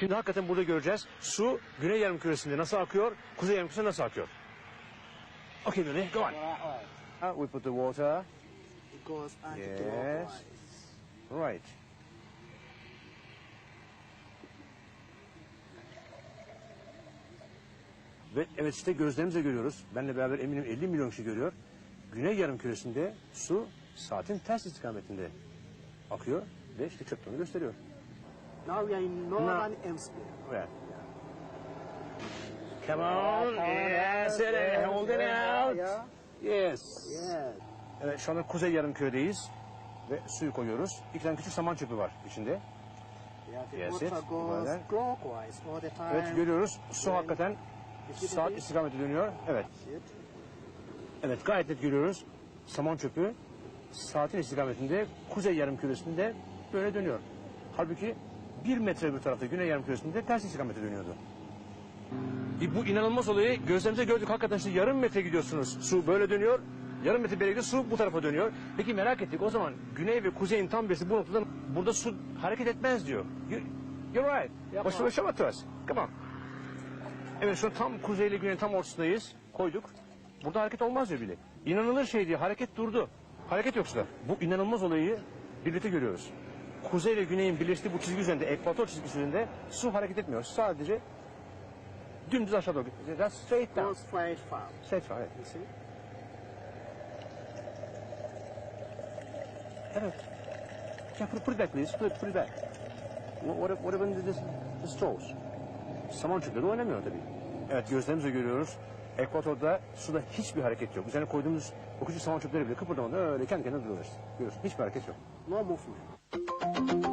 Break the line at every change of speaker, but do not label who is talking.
Şimdi hakikaten burada göreceğiz. Su güney yarımküresinde nasıl akıyor, kuzey yarımküresinde nasıl akıyor. Okay, Nuri, go on. Uh, we put the water.
It goes
Yes.
anti-clockwise.
Right. Ve evet işte gözlerimizle görüyoruz. Benle beraber eminim 50 milyon kişi görüyor. Güney yarımküresinde su saatin ters istikametinde akıyor ve işte çöktüğünü gösteriyor.
Now we are in northern hemisphere.
Evet. Come on, yes, it is. Hold it out.
Yeah.
Yes.
Yes.
Evet şu anda kuzey yarımküredeyiz ve suyu koyuyoruz. İki tane küçük saman çöpü var içinde.
Yeah,
Yes,
time.
Evet görüyoruz su hakikaten saat istikameti dönüyor. Evet. Evet gayet net görüyoruz. Saman çöpü saatin istikametinde kuzey yarımküresinde böyle dönüyor. Halbuki bir metre bir tarafta güney yarımküresinde ters istikamete dönüyordu. E, bu inanılmaz olayı gözlerimize gördük. Hakikaten işte yarım metre gidiyorsunuz. Su böyle dönüyor. Yarım metre gidiyor. Su bu tarafa dönüyor. Peki merak ettik. O zaman güney ve kuzeyin tam birisi bu noktada burada su hareket etmez diyor. You, you're right.
Yapma.
İt to us. Come on. Evet şu an tam kuzeyle güneyin tam ortasındayız. Koyduk. Burada hareket olmaz diyor bile. İnanılır şey diye hareket durdu. Hareket yok suda. Bu inanılmaz olayı birlikte görüyoruz. Kuzey ile güneyin birleştiği bu çizgi üzerinde, ekvator çizgisi üzerinde su hareket etmiyor. Sadece dümdüz aşağı doğru. That's straight down.
Goes straight far.
Straight far, evet.
You see?
Evet. Yeah, put, put it back please. Put put it back. What, what, what about the, the straws? Saman çöpleri oynamıyor tabii. Evet gözlerimizle görüyoruz. Ekvatorda suda hiçbir hareket yok. Üzerine koyduğumuz o küçük saman çöpleri bile kıpırdamadan öyle kendi kendine duruyorlar işte. Görüyorsun hiçbir hareket yok.
No movement. Thank you.